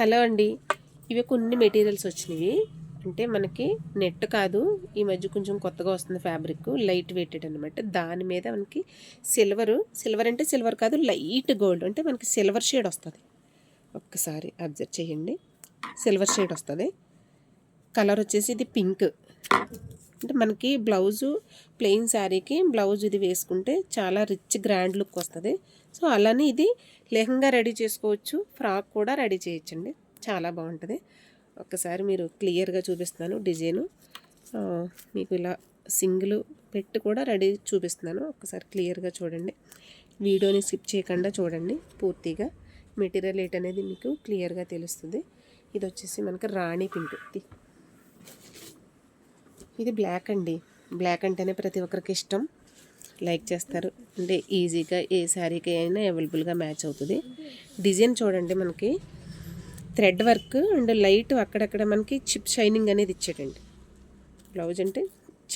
Hello అండి. ఇవి కొన్ని మెటీరియల్స్ వచ్చినాయి అంటే మనకి నెట్ కాదు. ఈ మధ్య కొంచెం కొత్తగా వస్తుంది ఫ్యాబ్రిక్. లైట్ వెయిటెడ్ అనమాట దాని మీద మనకి సిల్వరు. సిల్వర్ అంటే సిల్వర్ కాదు లైట్ గోల్డ్. అంటే మనకి సిల్వర్ షేడ్ వస్తుంది. ఒక్కసారి అబ్జర్వ్ చేయండి. సిల్వర్ షేడ్ వస్తుంది. కలర్ వచ్చేసి ఇది పింక్. అంటే మనకి బ్లౌజు ప్లెయిన్ శారీకి బ్లౌజ్ ఇది వేసుకుంటే చాలా రిచ్ గ్రాండ్ లుక్ వస్తుంది. సో అలానే ఇది లెహంగా రెడీ చేసుకోవచ్చు ఫ్రాక్ కూడా రెడీ చేయొచ్చండి. చాలా బాగుంటుంది. ఒక్కసారి మీరు క్లియర్గా చూపిస్తున్నాను డిజైను. మీకు ఇలా సింగిల్ పెట్టి కూడా రెడీ చూపిస్తున్నాను. ఒక్కసారి క్లియర్గా చూడండి. వీడియోని స్కిప్ చేయకుండా చూడండి పూర్తిగా. మెటీరియల్ ఏట్ అనేది మీకు క్లియర్గా తెలుస్తుంది. ఇది వచ్చేసి మనకి రాణి పింక్ ఇది బ్లాక్ అండి. బ్లాక్ అంటేనే ప్రతి ఒక్కరికి ఇష్టం. లైక్ చేస్తారు. అంటే ఈజీగా ఏ శారీకి అయినా అవైలబుల్గా మ్యాచ్ అవుతుంది. డిజైన్ చూడండి మనకి. థ్రెడ్ వర్క్ అండ్ లైట్ అక్కడక్కడ మనకి చిప్ షైనింగ్ అనేది ఇచ్చేటండి. బ్లౌజ్ అంటే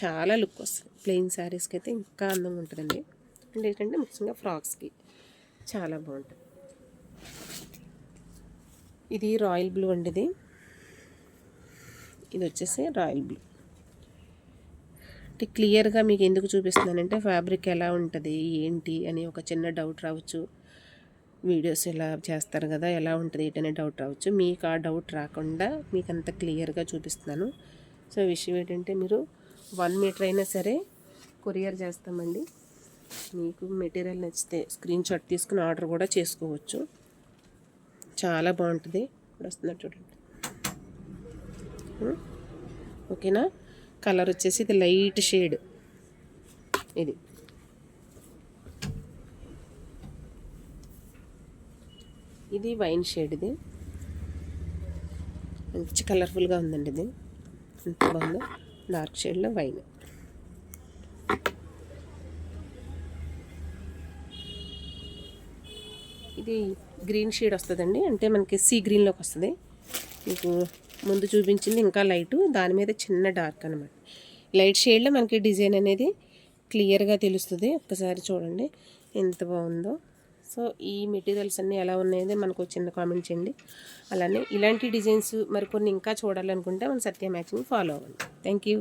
చాలా లుక్ వస్తుంది. ప్లెయిన్ శారీస్కి అయితే ఇంకా అందంగా ఉంటుందండి. అండ్ ఏంటంటే ముఖ్యంగా ఫ్రాక్స్కి చాలా బాగుంటుంది. ఇది రాయల్ బ్లూ అండి ఇది. ఇది వచ్చేసి రాయల్ బ్లూ అంటే క్లియర్గా మీకు ఎందుకు చూపిస్తున్నానంటే ఫ్యాబ్రిక్ ఎలా ఉంటుంది ఏంటి అని ఒక చిన్న డౌట్ రావచ్చు. వీడియోస్ ఎలా చేస్తారు కదా ఎలా ఉంటుంది ఏంటనే డౌట్ రావచ్చు. మీకు ఆ డౌట్ రాకుండా మీకు అంత క్లియర్గా చూపిస్తున్నాను. సో విషయం ఏంటంటే మీరు వన్ మీటర్ అయినా సరే కొరియర్ చేస్తామండి. మీకు మెటీరియల్ నచ్చితే స్క్రీన్ షాట్ తీసుకుని ఆర్డర్ కూడా చేసుకోవచ్చు. చాలా బాగుంటుంది. ఇప్పుడు వస్తున్నారు చూడండి. ఓకేనా? కలర్ వచ్చేసి ఇది లైట్ షేడ్. ఇది. ఇది వైన్ షేడ్ ఇది. మంచి కలర్ఫుల్గా ఉందండి ఇది. ఎంత బాగుందో డార్క్ షేడ్లో వైన్. ఇది గ్రీన్ షేడ్ వస్తుందండి. అంటే మనకి సీ గ్రీన్లోకి వస్తుంది. మీకు ముందు చూపించింది ఇంకా లైటు దాని మీద చిన్న డార్క్ అనమాట లైట్ షేడ్లో మనకి డిజైన్ అనేది క్లియర్గా తెలుస్తుంది. ఒక్కసారి చూడండి ఎంత బాగుందో. సో ఈ మెటీరియల్స్ అన్నీ ఎలా ఉన్నాయో మనకు చిన్న కామెంట్ చేయండి. అలానే ఇలాంటి డిజైన్స్ మరికొన్ని ఇంకా చూడాలనుకుంటే మన సత్య మ్యాచింగ్ ఫాలో అవ్వండి. Thank you.